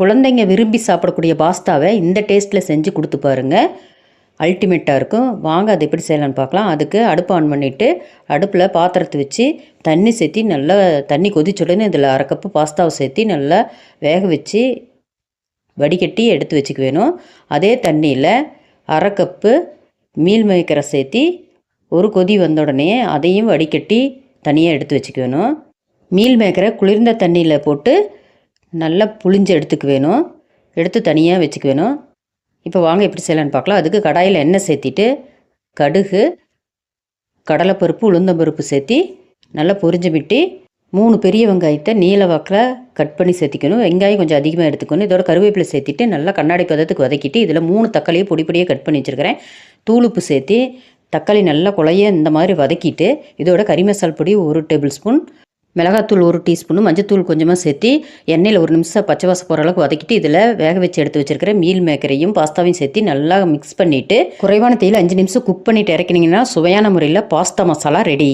குழந்தைங்க விரும்பி சாப்பிடக்கூடிய பாஸ்தாவை இந்த டேஸ்ட்டில் செஞ்சு கொடுத்து பாருங்கள் அல்டிமேட்டாக இருக்கும். வாங்க அது எப்படி செய்யலாம்னு பார்க்கலாம். அதுக்கு அடுப்பு ஆன் பண்ணிவிட்டு அடுப்பில் பாத்திரத்தை வச்சு தண்ணி சேர்த்தி நல்லா தண்ணி கொதிச்சுடனே இதில் அரை கப்பு பாஸ்தாவை சேர்த்தி நல்லா வேக வச்சு வடிகட்டி எடுத்து வச்சுக்க வேணும். அதே தண்ணியில் அரை கப்பு மீல் மேக்கரை சேர்த்தி ஒரு கொதி வந்த உடனே அதையும் வடிகட்டி தனியாக எடுத்து வச்சுக்க வேணும். மீல் மேக்கரை குளிர்ந்த தண்ணியில் போட்டு நல்லா புளிஞ்சு எடுத்துக்கு வேணும். எடுத்து தனியாக வச்சுக்க வேணும். இப்போ வாங்க எப்படி செய்யலான்னு பார்க்கலாம். அதுக்கு கடாயில் எண்ணெய் சேர்த்திட்டு கடுகு கடலைப்பருப்பு உளுந்தம்பருப்பு சேர்த்தி நல்லா பொரிஞ்சு விட்டு மூணு பெரிய வெங்காயத்தை நீல வாக்கில் கட் பண்ணி சேர்த்திக்கணும். வெங்காயம் கொஞ்சம் அதிகமாக எடுத்துக்கணும். இதோட கருவேப்பிலை சேர்த்திட்டு நல்லா கண்ணாடி பதத்துக்கு வதக்கிட்டு இதில் மூணு தக்காளியை பொடி பொடியாக கட் பண்ணி வச்சுருக்கிறேன். தூளுப்பு சேர்த்தி தக்காளி நல்லா குழைய இந்த மாதிரி வதக்கிட்டு இதோட கறி மசால் பொடி ஒரு டேபிள் ஸ்பூன் மிளகாத்தூள் ஒரு டீஸ்பூனு மஞ்சத்தூள் கொஞ்சமாக சேர்த்து எண்ணெயில் ஒரு நிமிஷம் பச்சை வாசம் போகிற அளவுக்கு வதக்கிட்டு இதில் வேக வச்சு எடுத்து வச்சிருக்கிற மீல் மேக்கரையும் பாஸ்தாவையும் சேர்த்து நல்லா மிக்ஸ் பண்ணிவிட்டு குறைவான தேயில் அஞ்சு நிமிஷம் குக் பண்ணிவிட்டு இறக்கினீங்கன்னா சுவையான முறையில் பாஸ்தா மசாலா ரெடி